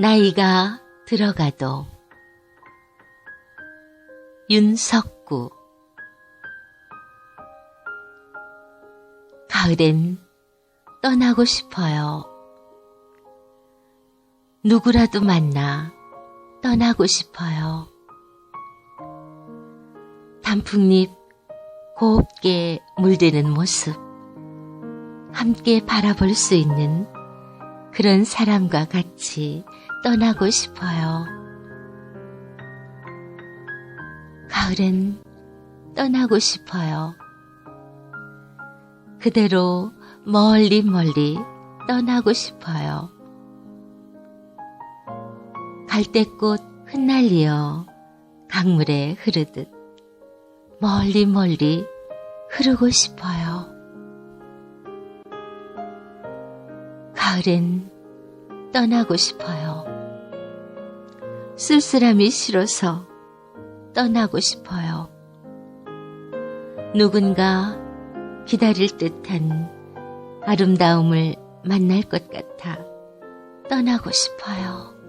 나이가 들어가도 윤석구 가을엔 떠나고 싶어요. 누구라도 만나 떠나고 싶어요. 단풍잎 곱게 물드는 모습, 함께 바라볼 수 있는 그런 사람과 같이 떠나고 싶어요. 가을엔 떠나고 싶어요. 그대로 멀리 멀리 떠나고 싶어요. 갈대꽃 흩날리어 강물에 흐르듯 멀리 멀리 흐르고 싶어요. 가을엔 떠나고 싶어요. 쓸쓸함이 싫어서 떠나고 싶어요. 누군가 기다릴 듯한 아름다움을 만날 것 같아 떠나고 싶어요.